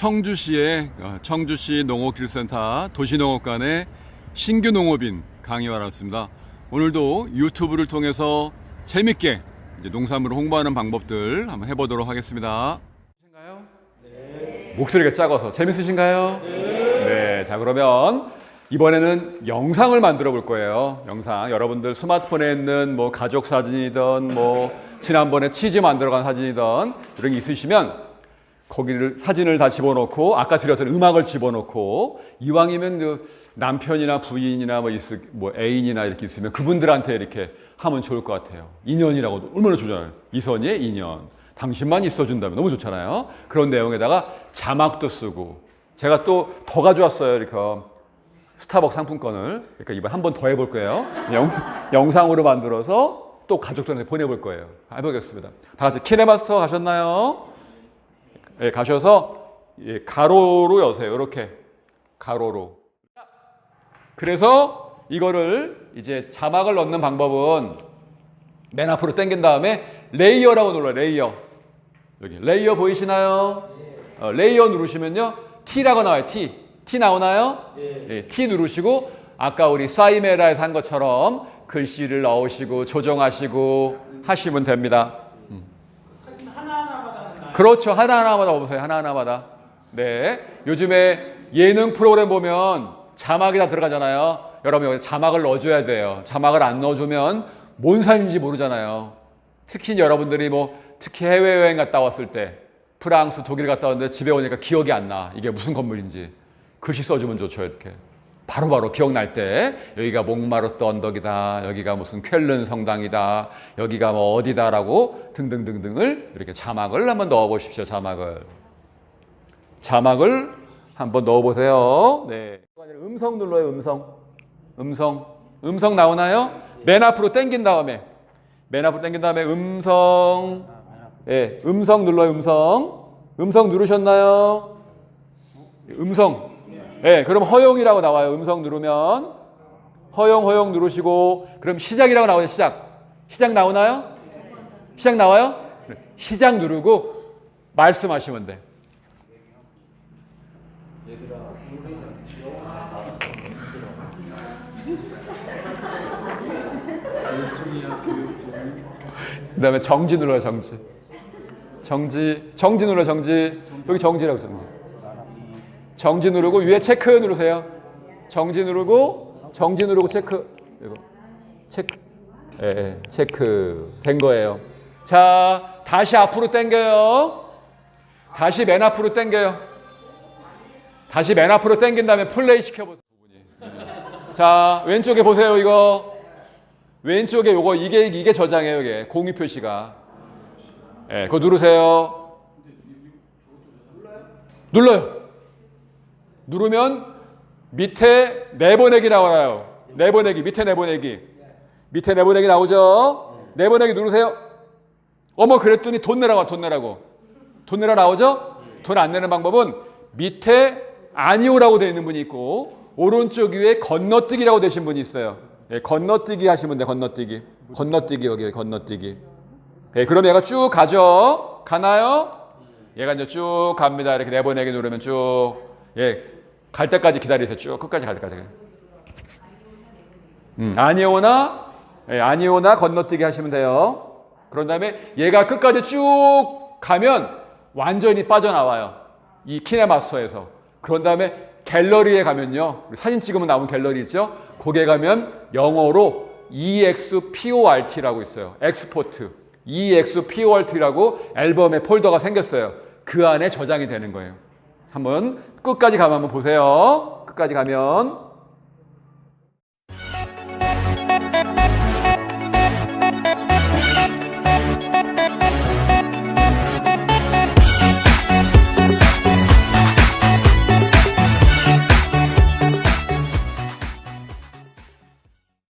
청주시의 어, 청주시 농업기술센터 도시농업관의 신규 농업인 강의와 나왔습니다. 오늘도 유튜브를 통해서 재밌게 이제 농산물을 홍보하는 방법들 한번 해보도록 하겠습니다. 목소리가 작아서 재밌으신가요? 네. 자 그러면 이번에는 영상을 만들어 볼 거예요. 영상 여러분들 스마트폰에 있는 뭐 가족 사진이든 뭐 지난번에 치즈 만들어간 사진이든 이런 게 있으시면 거기를 사진을 다 집어넣고 아까 드렸던 음악을 집어넣고 이왕이면 그 남편이나 부인이나 뭐, 있을, 뭐 애인이나 이렇게 있으면 그분들한테 이렇게 하면 좋을 것 같아요. 인연이라고 얼마나 좋잖아요. 이선희의 인연. 당신만 있어준다면 너무 좋잖아요. 그런 내용에다가 자막도 쓰고 제가 또 더 가져왔어요. 이렇게 스타벅 상품권을 그러니까 이번 한 번 더 해볼 거예요. 영, 영상으로 만들어서 또 가족들한테 보내볼 거예요. 해보겠습니다. 다 같이 키네마스터 가셨나요? 예, 가셔서 예, 가로로 여세요. 이렇게 가로로. 그래서 이거를 이제 자막을 넣는 방법은 맨 앞으로 당긴 다음에 레이어라고 눌러요. 레이어. 여기 레이어 보이시나요? 어, 레이어 누르시면요. T라고 나와요. T. T 나오나요? 예, T 누르시고 아까 우리 사이메라에서 한 것처럼 글씨를 넣으시고 조정하시고 하시면 됩니다. 사 그렇죠. 하나하나마다 보세요. 하나하나마다. 네. 요즘에 예능 프로그램 보면 자막이 다 들어가잖아요. 여러분 여기 자막을 넣어줘야 돼요. 자막을 안 넣어주면 뭔 사진인지 모르잖아요. 특히 여러분들이 뭐 특히 해외여행 갔다 왔을 때 프랑스, 독일 갔다 왔는데 집에 오니까 기억이 안 나. 이게 무슨 건물인지. 글씨 써주면 좋죠. 이렇게. 바로바로 기억날 때 여기가 몽마르트 언덕이다. 여기가 무슨 쾰른 성당이다. 여기가 뭐 어디다라고 등등등등을 이렇게 자막을 한번 넣어 보십시오. 자막을. 자막을 한번 넣어 보세요. 네. 음성 눌러요. 음성. 음성. 음성 나오나요? 맨 앞으로 당긴 다음에 맨 앞으로 당긴 다음에 음성. 예, 음성 눌러요. 음성. 음성 누르셨나요? 음성. 예, 그럼 허용이라고 나와요. 음성 누르면 허용 허용 누르시고 그럼 시작이라고 나오죠. 시작. 시작 나오나요? 시작 나와요? 시작 누르고 말씀하시면 돼. 그 다음에 정지 눌러요. 정지. 정지. 정지 눌러 정지. 여기 정지라고 정지. 정지 누르고 위에 체크 누르세요. 정지 누르고 정지 누르고 체크. 이거 체크. 예, 예, 체크 된 거예요. 자, 다시 앞으로 당겨요. 다시 맨 앞으로 당겨요. 다시 맨 앞으로 당긴 다음에 플레이 시켜 보세요. 자, 왼쪽에 보세요. 이거 왼쪽에 요거 이게 이게 저장이에요. 이게 공유 표시가. 예, 그거 누르세요. 눌러요. 누르면 밑에 내보내기 나와요. 내보내기 밑에 내보내기 밑에 내보내기 나오죠. 내보내기 누르세요. 어머 그랬더니 돈 내라고 돈 내라고 돈 내라 나오죠. 돈 안 내는 방법은 밑에 아니오라고 되어 있는 분이 있고 오른쪽 위에 건너뛰기라고 되신 분이 있어요. 예, 건너뛰기 하시면 돼 건너뛰기 건너뛰기 여기 건너뛰기. 예, 그럼 얘가 쭉 가죠. 가나요? 얘가 이제 쭉 갑니다. 이렇게 내보내기 누르면 쭉 예, 갈 때까지 기다리세요. 쭉 끝까지 갈 때까지. 음, 아니오나 예, 아니오나 건너뛰기 하시면 돼요. 그런 다음에 얘가 끝까지 쭉 가면 완전히 빠져나와요. 이 키네마스터에서. 그런 다음에 갤러리에 가면요. 사진 찍으면 나오는 갤러리 있죠? 거기에 가면 영어로 EXPORT라고 있어요. 엑스포트. EXPORT라고 앨범에 폴더가 생겼어요. 그 안에 저장이 되는 거예요. 한번 끝까지 가면 한번 보세요. 끝까지 가면